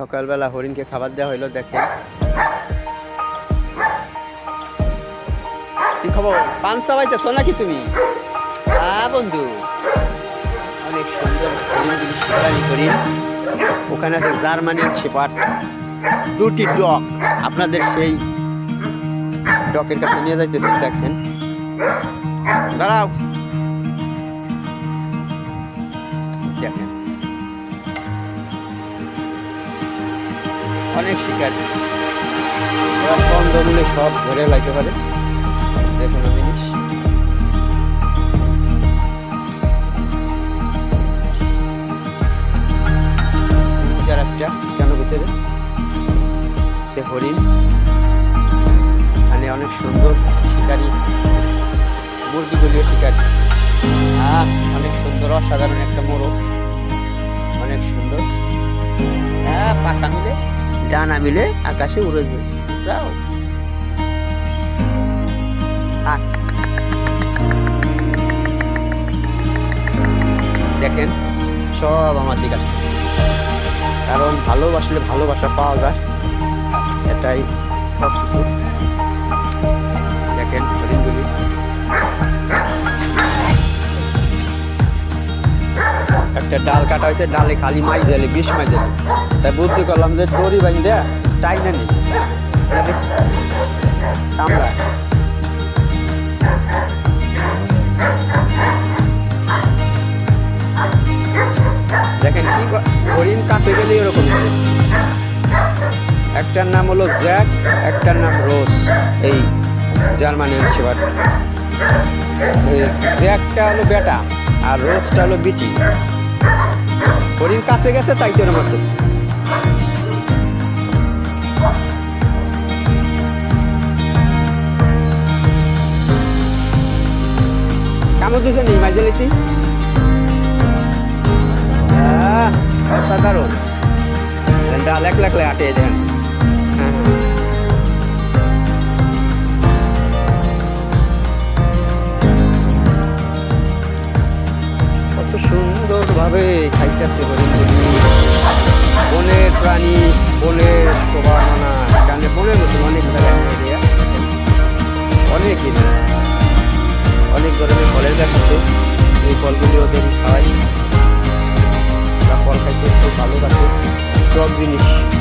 সকালবেলা হরিণকে খাবার দেওয়া হইল, দেখেন। কি খবর? পান চাবাইতেছ নাকি তুমি? হ্যাঁ বন্ধু। অনেক সুন্দর হরিণগুলি শিকারি হরিণ। ওখানে আছে জার্মানির ছেপাট দুটি ডক আপনাদের সেই ডকের কাছে নিয়ে যাইতেছি, দেখেন। দাঁড়াও। দেখেন। অনেক শিকার। ওরা সন্ধ্যমূলে সব ধরে লাগতে পারে। দেখুন জিনিস। একটা কেন ভিতরে? সে হরিণ। এখানে অনেক সুন্দর শিকারি। মুরগিগুলিও শিকারি। আহ, অনেক সুন্দর, অসাধারণ একটা মোরগ। অনেক সুন্দর। হ্যাঁ পাখা মিলে। ডানা মিলে আকাশে উড়ে যাবে যাও। দেখেন, সব আমার দিকে আসে কারণ ভালোবাসলে ভালোবাসা পাওয়া যায়। এটাই সব কিছু একটা ডাল কাটা হয়েছে, ডালে খালি মাই দিলে, বিষ মাই দিলে। তাই বুদ্ধি করলাম যে দড়ি বাইন দেয়া টাই না। নি কামড়া। দেখেন কি হরিণ কাছে গেলে এরকম একটার নাম হলো জ্যাক, একটার নাম রোজ। এই জার্মানিয়ান সেবার জ্যাকটা হলো বেটা, আর রোজটা হলো বিটি। হরিণ কাছে গেছে তাই তো মারতেছে। কামড় দিছে নি মাইজেলিতি আহ, অসাধারণ। ডাল এক লাখ আটে দেন। হ্যাঁ হ্যাঁ। সুন্দরভাবে খাইতেছে বনের প্রাণী, বনের শোভা মানা এখানে বনের মতো অনেক অনেক অনেক ধরনের ফলের গাছ আছে এই ফলগুলি ওদের খাওয়াই ফল খাইতে খুব ভালো গাছে সব জিনিস।